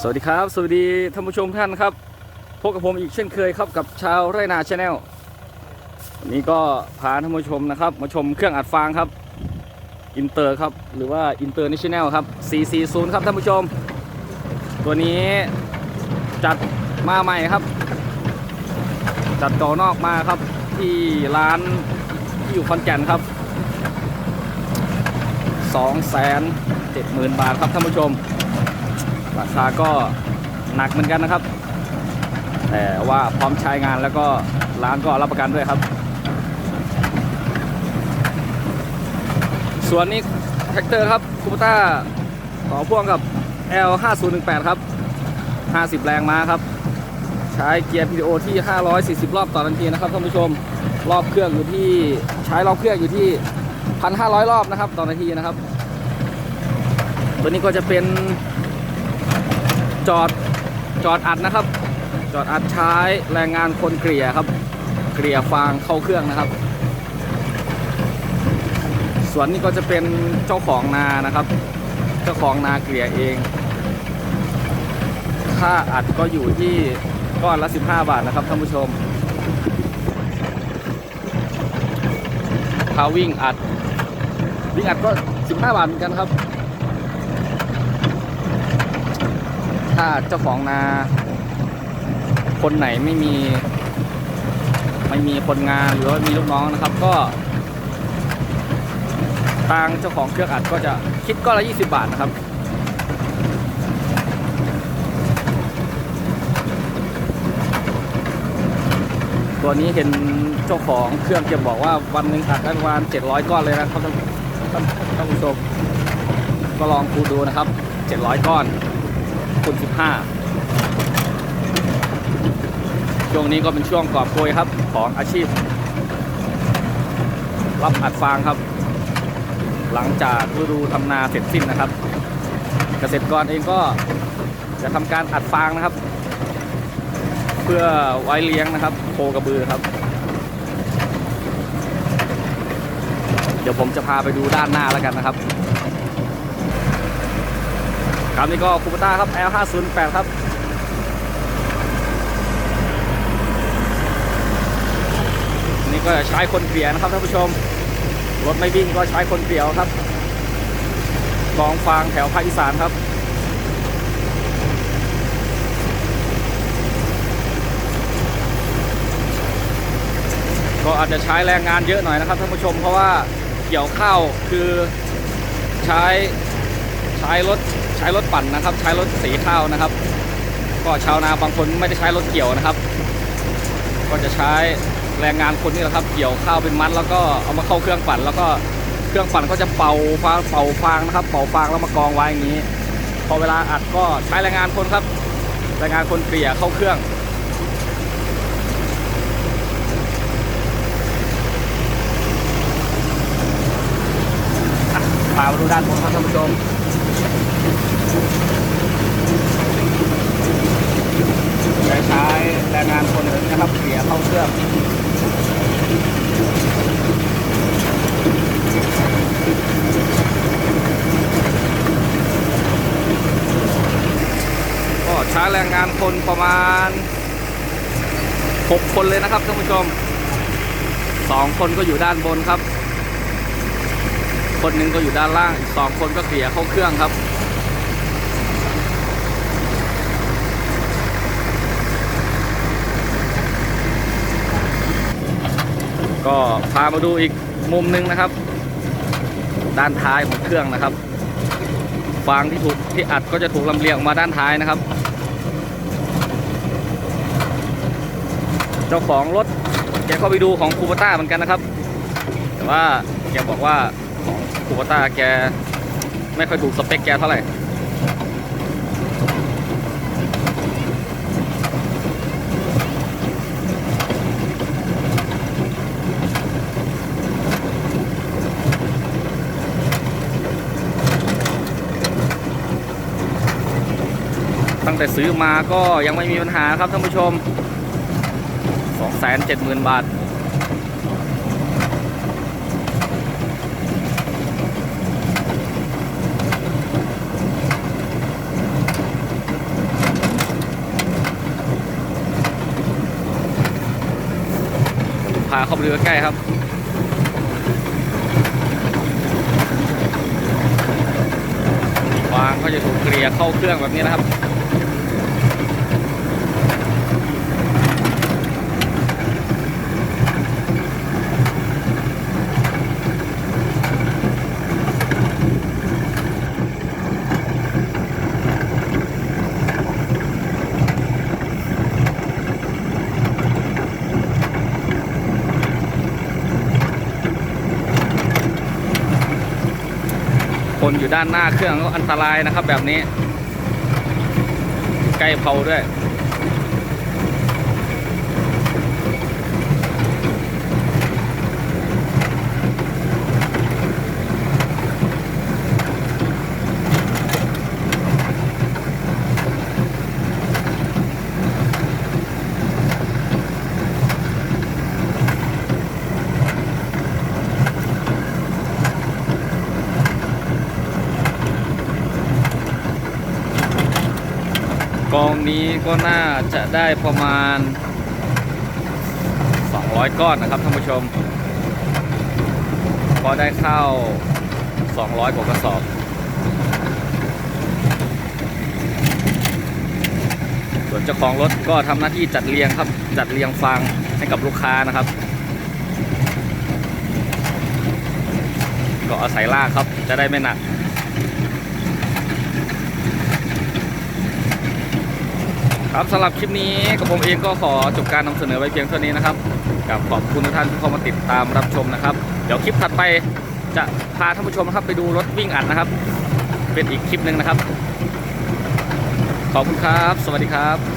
สวัสดีครับ สวัสดีท่านผู้ชมท่านครับพบกับผมอีกเช่นเคยครับกับชาวไร่นาชาแนลวันนี้ก็พาท่านผู้ชมนะครับ มาชมเครื่องอัดฟางครับอินเตอร์ครับหรือว่าอินเตอร์เนชั่นแนลครับ 440 ครับท่านผู้ชม ตัวนี้จัดมาใหม่ครับ จัดก่อนอกมาครับที่ร้านที่อยู่คอนแก่นครับ 270,000 บาทครับท่านผู้ชม ราคาก็หนักเหมือนกันนะครับ แต่ว่าพร้อมใช้งานแล้วก็ร้านก็รับประกันด้วยครับ ส่วนนี้แท็กเตอร์ครับคูปต้าต่อพ่วงกับ L 5018 ครับ 50 แรงม้าครับ ใช้เกียร์ PTO ที่ 540 รอบต่อนาทีนะครับท่านผู้ชมรอบเครื่องอยู่ที่ใช้รอบเครื่องอยู่ที่ 1,500 รอบนะครับต่อนาทีนะครับ ตัวนี้ก็จะเป็น จอดจอดอัดนะครับ จอดอัดใช้แรงงานคนเกลี่ยครับ เกลี่ยฟางเข้าเครื่องนะครับ สวนนี้ก็จะเป็นเจ้าของนานะครับ เจ้าของนาเกลี่ยเอง ค่าอัดก็อยู่ที่ก้อนละ 15 บาทนะครับท่านผู้ชมค่าวิ่งอัดวิ่งอัดก็ 15 บาทเหมือนกันครับ ถ้าเจ้าของนา คนไหนไม่มี ไม่มีคนงานหรือว่ามีลูกน้องนะครับ ก็ทางเจ้าของเครื่องอัดก็จะคิดก้อนละ 20 บาทนะครับตัวนี้เห็นเจ้าของเครื่องจะบอกว่าวันหนึ่งอัดได้ประมาณ700 ก้อนเลยนะครับท่านท่านท่านผู้ชมก็ลองคูดูนะครับ 700 ก้อน คูณ15 ช่วงนี้ก็เป็นช่วงกอบโกยครับของอาชีพ รับอัดฟางครับ หลังจากฤดูทำนาเสร็จสิ้นนะครับ เกษตรกรเองก็จะทำการอัดฟางนะครับ เพื่อไว้เลี้ยงนะครับโคกระบือครับ เดี๋ยวผมจะพาไปดูด้านหน้าแล้วกันนะครับ ครับนี่ก็คูปต้าครับ L508 ครับนี่ก็ใช้คนเกลี่ยนะครับท่านผู้ชม รถไม่วิ่งก็ใช้คนเกลี่ยวครับกองฟางแถวภาคอีสานครับก็อาจจะใช้แรงงานเยอะหน่อยนะครับท่านผู้ชมเพราะว่าเกี่ยวข้าวคือใช้ ช้รถใช้รถปั่นนะครับ ใช้รถสีข้าวนะครับ ก็ชาวนาบางคนไม่ได้ใช้รถเกี่ยวนะครับ ก็จะใช้แรงงานคนนี่แหละครับ เกี่ยวข้าวเป็นมัดแล้วก็เอามาเข้าเครื่องปั่น แล้วก็เครื่องปั่นก็จะเป่าฟางเป่าฟางนะครับ เป่าฟางแล้วมากองไว้อย่างนี้ พอเวลาอัดก็ใช้แรงงานคนครับแรงงานคนเกลี่ยเข้าเครื่องพามาดูด้านบนครับท่านผู้ชม ใช้แรงงานคนหนึ่งนะครับเกลี่ยเข้าเครื่องก็ใช้แรงงานคนประมาณ 6 คนเลยนะครับท่านผู้ชม 2 คนก็อยู่ด้านบนครับ คนหนึ่งก็อยู่ด้านล่างอีกสองคนก็เกลี่ยเข้าเครื่องครับ ก็พามาดูอีกมุมหนึงนะครับ ด้านท้ายของเครื่องนะครับฟางที่ถูกที่อัดก็จะถูกลำเลียงออกมาด้านท้ายนะครับ เจ้าของรถแกก็ไปดูของคูปต้าเหมือนกันนะครับ แต่ว่าแกบอกว่าของคูปต้าแกไม่ค่อยถูกสเปคแกเท่าไหร่ งแต่ซื้อมาก็ยังไม่มีปัญหาครับท่านผู้ชม 2 7 0 0 0 0 บาท พาเข้าเรือใกล้ครับวางก็จะถูกเคลียร์เข้าเครื่องแบบนี้นะครับ คนอยู่ด้านหน้าเครื่องก็อันตรายนะครับแบบนี้ ใกล้เผาด้วย กองนี้ก็น่าจะได้ประมาณ 200 ก้อนนะครับท่านผู้ชม ก็ได้ข้าว 200 กว่ากระสอบส่วนเจ้าของรถก็ทำหน้าที่จัดเรียงครับ จัดเรียงฟางให้กับลูกค้านะครับ ก็อาศัยลากครับจะได้ไม่หนัก ครับสำหรับคลิปนี้กับผมเองก็ขอจบการนำเสนอไว้เพียงเท่านี้นะครับกับขอบคุณทุกท่านที่เข้ามาติดตามรับชมนะครับ เดี๋ยวคลิปถัดไปจะพาท่านผู้ชมนะครับไปดูรถวิ่งอัดนะครับ เป็นอีกคลิปหนึ่งนะครับ ขอบคุณครับ สวัสดีครับ